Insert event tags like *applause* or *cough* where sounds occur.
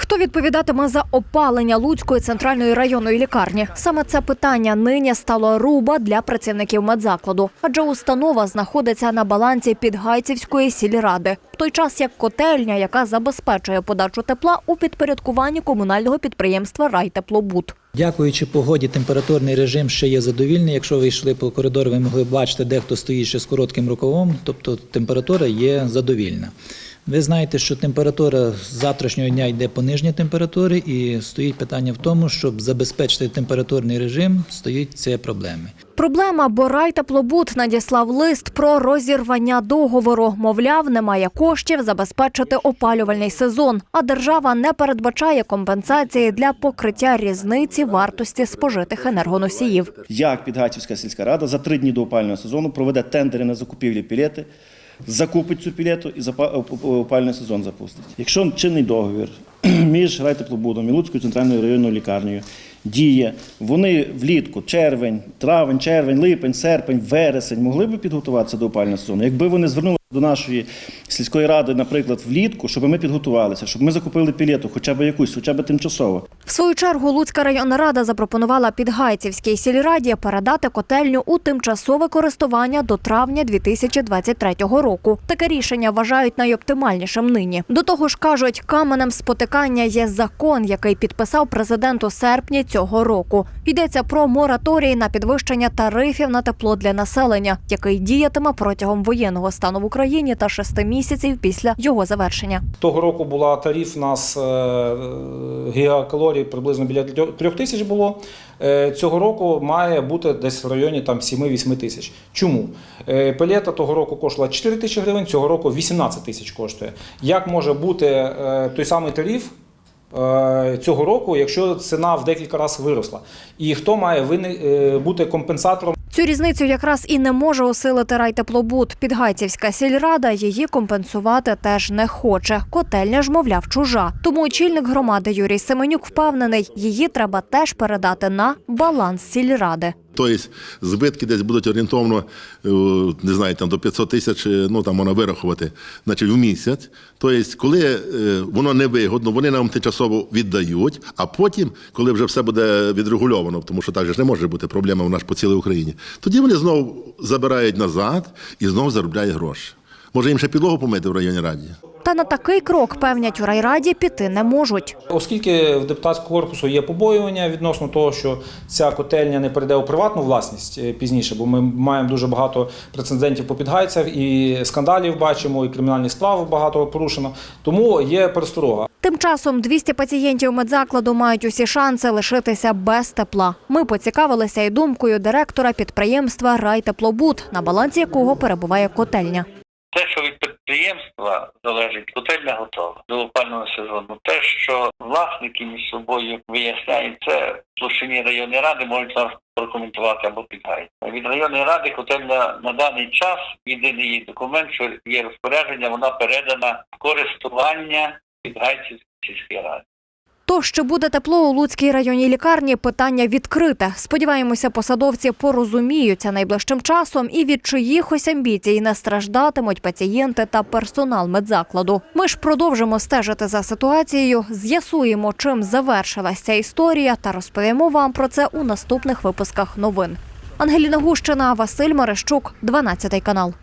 Хто відповідатиме за опалення Луцької центральної районної лікарні? Саме це питання нині стало руба для працівників медзакладу, адже установа знаходиться на балансі Підгайцівської сільради, в той час як котельня, яка забезпечує подачу тепла у підпорядкуванні комунального підприємства Райтеплобуд. Дякуючи погоді, температурний режим ще є задовільний. Якщо ви йшли по коридору, ви могли бачити, дехто стоїть ще з коротким рукавом, тобто температура є задовільна. Ви знаєте, що температура з завтрашнього дня йде по нижній температурі, і стоїть питання в тому, щоб забезпечити температурний режим, стоїть ці проблеми. Проблема, бо Райтеплобуд надіслав лист про розірвання договору. Мовляв, немає коштів забезпечити опалювальний сезон, а держава не передбачає компенсації для покриття різниці вартості спожитих енергоносіїв. як Підгайцівська сільська рада за три дні до опального сезону проведе тендери на закупівлі пілети, закупить цю пілету і опальний сезон запустить. Якщо чинний договір *clears throat* між Райтеплобудом і Луцькою центральною районною лікарнею діє, вони влітку, червень, травень, червень, липень, серпень, вересень могли б підготуватися до опального сезону. Якби вони звернули до нашої сільської ради, наприклад, влітку, щоб ми підготувалися, щоб ми закупили пілету, хоча б якусь, хоча б тимчасово. В свою чергу Луцька районна рада запропонувала Підгайцівській сільраді передати котельню у тимчасове користування до травня 2023 року. Таке рішення вважають найоптимальнішим нині. До того ж, кажуть, каменем спотикання є закон, який підписав президент у серпні цього року. Йдеться про мораторій на підвищення тарифів на тепло для населення, який діятиме протягом воєнного стану в Україні та шести місяців після його завершення. Того року була тариф у нас е, гігакалорій приблизно біля трьох тисяч було. Е, Цього року має бути десь в районі там 7-8 тисяч. Чому? Е, Пелета того року коштувала 4 тисячі гривень, цього року 18 тисяч коштує. Як може бути той самий тариф? Цього року, якщо ціна в декілька разів виросла, і хто має бути компенсатором Цю різницю якраз і не може осилити райтеплобуд. Підгайцівська сільрада її компенсувати теж не хоче. Котельня ж, мовляв, чужа. Тому очільник громади Юрій Семенюк впевнений, її треба теж передати на баланс сільради. Тобто збитки десь будуть орієнтовно, е, не знаю, там до 500 тисяч, е, ну там можна вирахувати, значить в місяць. Тобто, коли е, воно невигодно, вони нам тимчасово віддають, а потім, коли вже все буде відрегульовано, тому що так же ж не може бути проблема в нас по цілій Україні, тоді вони знову забирають назад і знову заробляють гроші. Може їм ще підлогу помити в районній раді? Та на такий крок певнять у райраді піти не можуть. Оскільки в депутатського корпусу є побоювання відносно того, що ця котельня не перейде у приватну власність е, пізніше, бо ми маємо дуже багато прецедентів по підгайцях, і скандалів бачимо, і кримінальних справ багато порушено. Тому є пересторога. Тим часом 200 пацієнтів медзакладу мають усі шанси лишитися без тепла. Ми поцікавилися і думкою директора підприємства Райтеплобуд, на балансі якого перебуває котельня. Те, що від підприємства залежить, котельня готова до опального сезону. Те, що власники між собою виясняють це площині районної ради, можуть нас прокоментувати або підгають. Від районної ради котельня на даний час єдиний її документ, що є розпорядження, вона передана в користування підгайців сільської ради. То, що буде тепло у Луцькій районній лікарні, питання відкрите. Сподіваємося, посадовці порозуміються найближчим часом і від чиїхось амбіцій не страждатимуть пацієнти та персонал медзакладу. Ми ж продовжимо стежити за ситуацією, з'ясуємо, чим завершилася ця історія, та розповімо вам про це у наступних випусках новин. Ангеліна Гущина, Василь Марищук, 12 канал.